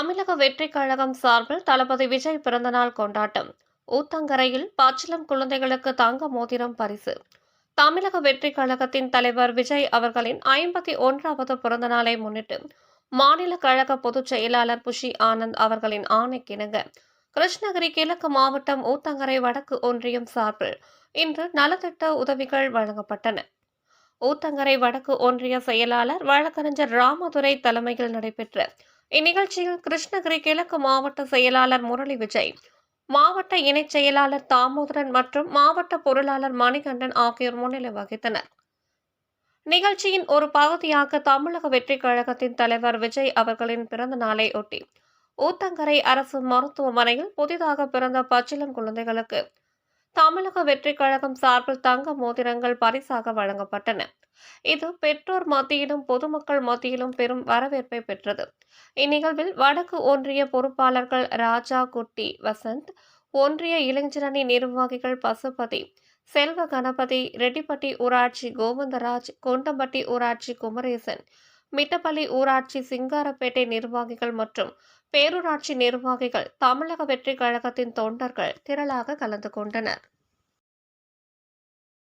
தமிழக வெற்றிக் கழகம் சார்பில் தளபதி விஜய் பிறந்தநாள் கொண்டாட்டம். ஊத்தங்கரையில் பாச்சிலம் குழந்தைகளுக்கு தங்க மோதிரம் பரிசு. தமிழக வெற்றிக் கழகத்தின் தலைவர் விஜய் அவர்களின் ஐம்பத்தி ஒன்றாவது பிறந்தநாளை முன்னிட்டு மாநில கழக பொதுச் செயலாளர் புஷி ஆனந்த் அவர்களின் ஆணைக்கிணங்க. கிருஷ்ணகிரி கிழக்கு மாவட்டம் ஊத்தங்கரை வடக்கு ஒன்றியம் சார்பில் இன்று நலத்திட்ட உதவிகள் வழங்கப்பட்டன. ஊத்தங்கரை வடக்கு ஒன்றிய செயலாளர் வழக்கறிஞர் ராமதுரை தலைமையில் நடைபெற்ற இந்நிகழ்ச்சியில் கிருஷ்ணகிரி கிழக்கு மாவட்ட செயலாளர் முரளி விஜய் மாவட்ட இணைச் செயலாளர் தாமோதரன் மற்றும் மாவட்ட பொருளாளர் மணிகண்டன் ஆகியோர் முன்னிலை வகித்தனர். நிகழ்ச்சியின் ஒரு பகுதியாக தமிழக வெற்றிக் கழகத்தின் தலைவர் விஜய் அவர்களின் பிறந்த நாளை ஒட்டி ஊத்தங்கரை அரசு மருத்துவமனையில் புதிதாக பிறந்த பச்சிளம் குழந்தைகளுக்கு தமிழக வெற்றிக் கழகம் சார்பில் தங்க மோதிரங்கள் பரிசாக வழங்கப்பட்டன. இது பெற்றோர் மத்தியிலும் பொதுமக்கள் மத்தியிலும் பெரும் வரவேற்பை பெற்றது. இந்நிகழ்வில் வடக்கு ஒன்றிய பொறுப்பாளர்கள் ராஜா குட்டி வசந்த் ஒன்றிய இளைஞரணி நிர்வாகிகள் பசுபதி செல்வ கணபதி ரெட்டிப்பட்டி ஊராட்சி கோவிந்தராஜ் கொண்டம்பட்டி ஊராட்சி குமரேசன் மிட்டப்பள்ளி ஊராட்சி சிங்காரப்பேட்டை நிர்வாகிகள் மற்றும் பேரூராட்சி நிர்வாகிகள் தமிழக வெற்றி கழகத்தின் தொண்டர்கள் திரளாக கலந்து கொண்டனர்.